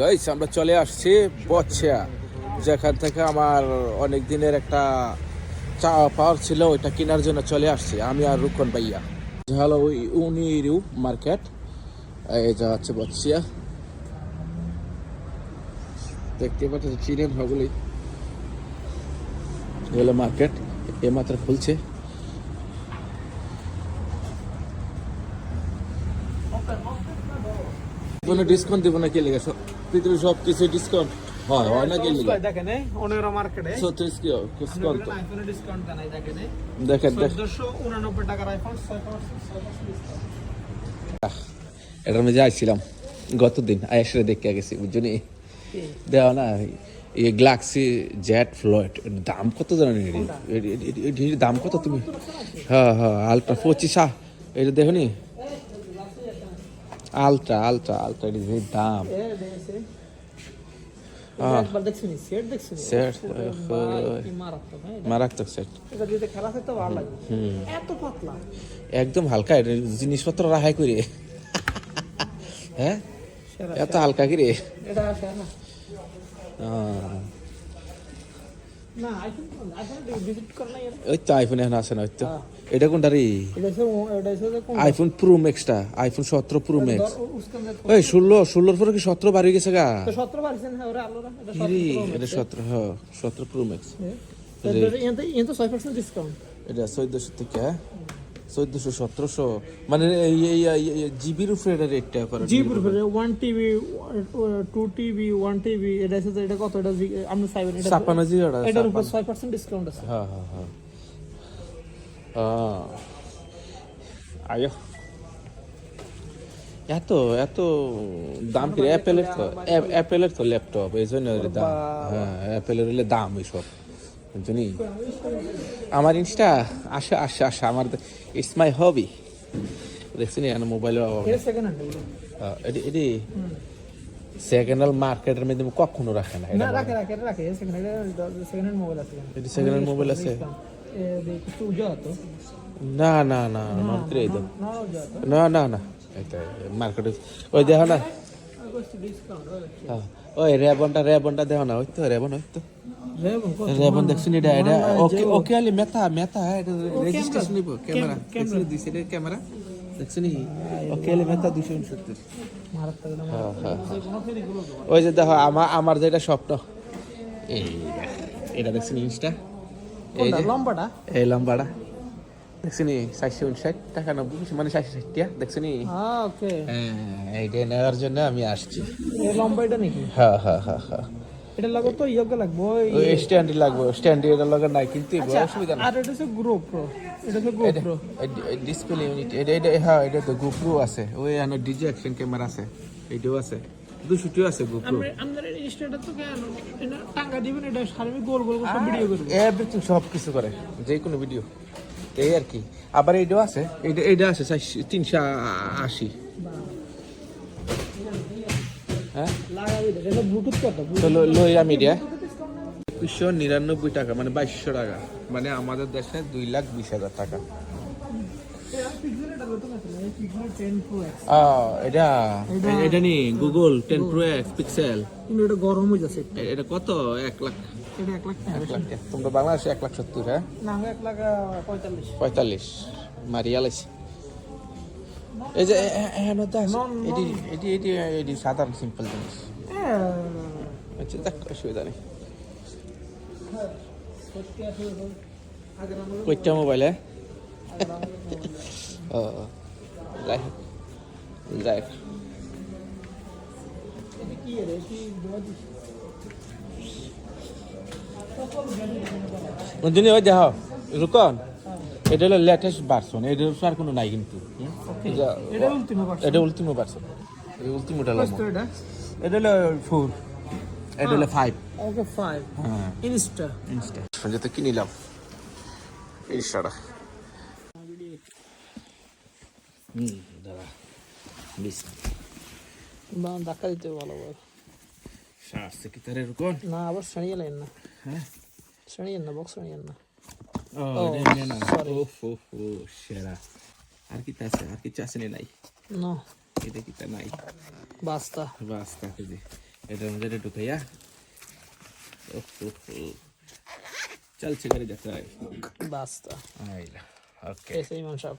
Guys আমরা চলে আসছি বচ্ছা যেখান থেকে আমার অনেক দিনের একটা চা পাওয়ার ছিল, ওইটা কেনার জন্য চলে আসছি। আমি আর রুকন ভাইয়া। হলো ওই উনিরু মার্কেট, এই যা হচ্ছে বচ্চিয়া দেখতে পাচ্ছেন চিনেন হগুলি হলো মার্কেট, এ মাত্র খুলছে। কোনো ডিসকাউন্ট দেবো না কে লেগে সব পৃথিবীর সব কিছু ডিসকাউন্ট হয় হয় না কে লেগে দেখেন মার্কেটে ছত্রিশ কি ডিসকাউন্ট আইফোনে দেখেন দেখেন টাকার আইফোন এটার মধ্যে আইছিলাম গতদিন আয়াসরে দেখে গেছি বুঝলি দেওয়া না এই গ্লাক্সি জেট ফ্লয়েড দাম কত জানেন এটির দাম কত তুমি? হ্যাঁ হ্যাঁ আলট্রা পঁচিশা এটা দেখো নি? আলট্রা আলট্রা আলট্রা এটির যে দাম কি একদম হালকা জিনিসপত্র রাহাই করে। হ্যাঁ? এত হালকা করে। এটা আসে না আহ, না আইফোন আইফোন ভিজিট করে নাই ওই তো আইফোন এখন আছে না ওই তো। এটা কোনটা রে আইফোন প্রো ম্যাক্সটা আইফোন সতেরো প্রো ম্যাক্স ওই ষোলো ষোলোর পরে কি সতেরো বাড়ি গেছে গা? তো 17 পারছেন হ্যাঁ ওরা আলোরা। এটা সতেরো হ্যাঁ সতেরো প্রো ম্যাক্স 17 এটা এনতে এনতে 6% ডিসকাউন্ট এটা চোদ্দশো থেকে হ্যাঁ। চোদ্দশো সতেরোশো মানে জিবির উপরে এটা রেটটা করে জি পুরো 1 টিবি 2 টিবি 1 টিবি এটা এটা কত? এটা আপনি চাইবেন এটা ছাপ্পান্ন জিবি এটার উপর 6% ডিসকাউন্ট আছে। হ্যাঁ হ্যাঁ হ্যাঁ। আয়ো। এত এত দাম কি? অ্যাপেলের তো অ্যাপেলের তো ল্যাপটপ এই জন্য দাম। হ্যাঁ অ্যাপেলের হলে দাম এইসব জানি আমার ইনস্টা আসা আসা আসা আমার ইটস মাই হবি দেখছি না মোবাইল এটা সেকেন্ড হ্যান্ড মার্কেটের মধ্যে কখনো রাখে না না এটা রাখে রাখে রাখে সেকেন্ড হ্যান্ড মোবাইল আছে এটি সেকেন্ড হ্যান্ড মোবাইল আছে। না না না না তো। না না না এটা মার্কেটে ওই দেখো না। হ্যাঁ, ওই রেবনটা রেবনটা দেখো না ওই তো রেবন ওই তো। রেবন দেখছেন এটা? এটা ওকে ওকে আলি মেথা মেথা এটা রেজিস্ট্রেশন নিব ক্যামেরা। দেখছেন দিছে এটা ক্যামেরা? দেখছেন ওকে আলি মেথা 269 মারাত্মক না হ্যাঁ হ্যাঁ ওই যে দেখো আমার আমার যেটা স্বপ্ন। এই এটা দেখছেন ইনস্টা এই লম্বাটা? এই লম্বাটা। দেখছেন চারশো উনষাট টাকা নব্বই মানে চারশো ষাট দেখছেন? হ্যাঁ এইটা নেওয়ার জন্য আমি আসছি। এই লম্বা নাকি? হ্যাঁ হ্যাঁ হ্যাঁ হ্যাঁ এটা লাগো তো ইয়োগ্য লাগবে ওই ওই স্ট্যান্ডই লাগবে স্ট্যান্ডি এটা লগে নাই কিন্তু অসুবিধা নাই। আর এটা হচ্ছে গ্রো প্রো এটা হচ্ছে গ্রো প্রো ডিসপ্লে ইউনিট এটা এটা হ্যাঁ এটা তো গোপ্রো আছে ওই এখানে ডিজি অ্যাকশন ক্যামেরা আছে আছে দুশোটিও আছে গোপ্রো দিবেন এটা গোল গোল ভিডিও করবে। এভরিথিং সব কিছু করে যে কোনো ভিডিও এই আর কি। আবার এইটাও আছে? এইটা এইটা আছে তিনশো আশি। হ্যাঁ? লইরা মিডিয়া একুশশো নিরানব্বই টাকা মানে বাইশশো টাকা। মানে আমাদের দেশে দুই লাখ বিশ হাজার টাকা। এটা? এটা নি Google ten pro X pixel কিন্তু এটা গরম হয়ে যাচ্ছে এটা কত? এক লাখ। এটা এক লাখ। তোমরা বাংলাদেশে এক লাখ সত্তর হ্যাঁ? না এক লাখ পঁয়তাল্লিশ। এই যে এটি এটি এটি এটি সাধারণ সিম্পল জিনিস। আচ্ছা দেখ অসুবিধা নেই। কইটা মোবাইলে ও যাই হোক যাই হোক কি মঞ্জুনি রুকন এটা হলো লেটেস্ট ভার্সন উপর আর কোনো নাই কিন্তু? এটা- এটা উল্টিমো পারছে এটা ভার্সন উল্টিমোটা লাগবে এটা এটা হলো ফোর এটা হলো ফাইভ ওকে ফাইভ হ্যাঁ ইনস্টা ইনস্টা যেতে কি নিলাম ইনস্টাটা হুম দাদা বিশ ধাক্কা দিতে ভালো বল আসছে কি তারে রুকন? না আবার শ্রেণি এলেন না। হ্যাঁ? শ্রেণি না বক্স শ্রেণি না। ও না ও ফো ফো সেরা। আর কি আছে আর কিছু আছে নি নাই? না। এটা কিটা নাই? বাস্তা বাস তাকে দি এটার মধ্যে ঢুকাইয়া ওহ, ওহ, ওহ। চলছে গাড়ি যাতে বাস্তা আইলা ওকে। এসে ইমাম সাহেব।